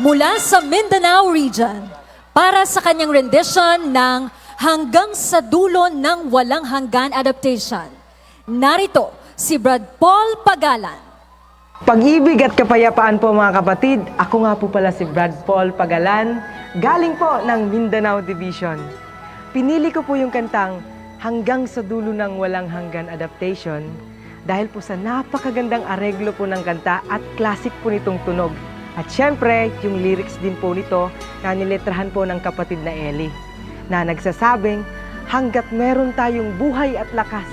mula sa Mindanao region para sa kanyang rendition ng Hanggang sa Dulo ng Walang Hanggan adaptation. Narito si Brad Paul Pagalan. Pag-ibig at kapayapaan po mga kapatid, ako nga po pala si Brad Paul Pagalan, galing po ng Mindanao Division. Pinili ko po yung kantang Hanggang sa Dulo ng Walang Hanggan adaptation dahil po sa napakagandang areglo po ng kanta at classic po nitong tunog. At syempre, yung lyrics din po nito na niletrahan po ng kapatid na Ellie na nagsasabing, hanggat meron tayong buhay at lakas,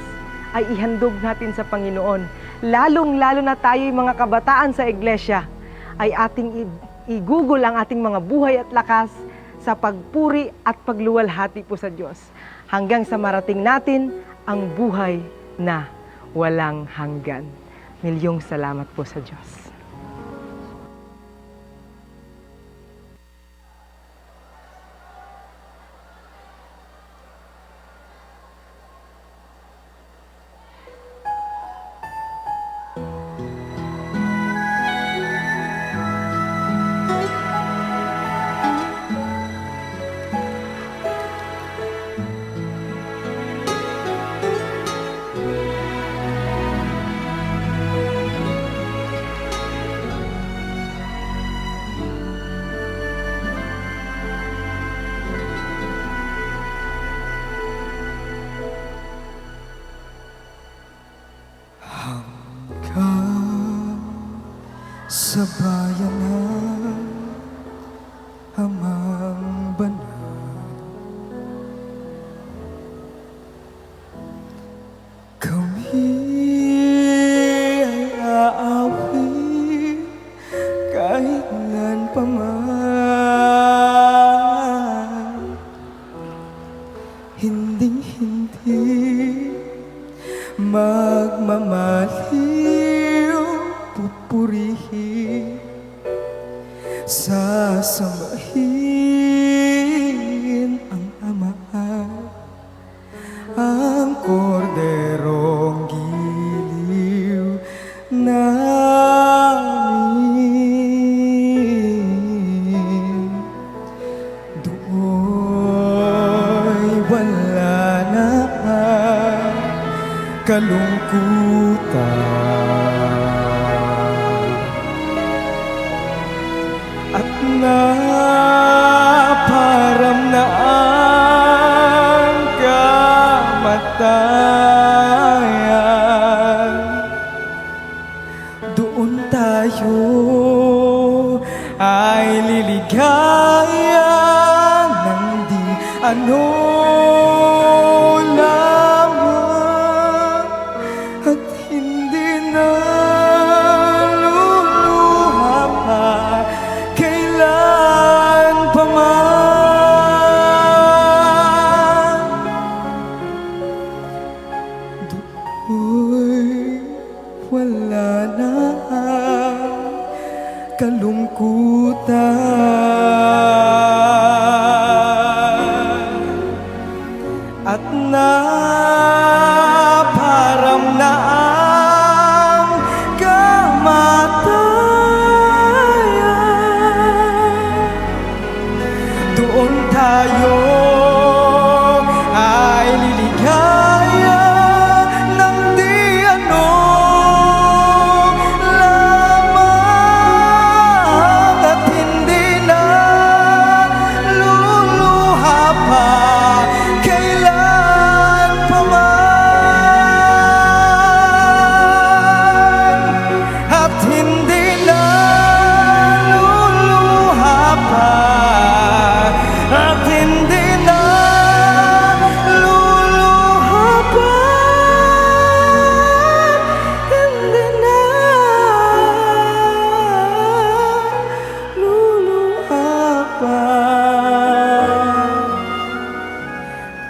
ay ihandog natin sa Panginoon. Lalong-lalo na tayo mga kabataan sa iglesia, ay ating igugol ang ating mga buhay at lakas sa pagpuri at pagluwalhati po sa Diyos. Hanggang sa marating natin ang buhay na walang hanggan. Milyong salamat po sa Diyos. Sa bayan ng amang banal. Kami ay aawi kailan pa man. Hinding-hindi pupurihin sasambahin ang ama ang korderong giliw namin. Do'y wala na ang kamatayan Doon tayo ay liligaya ng di ano lamang. At hindi na kalungkutan At naparam na ang kamatayan. Doon tayo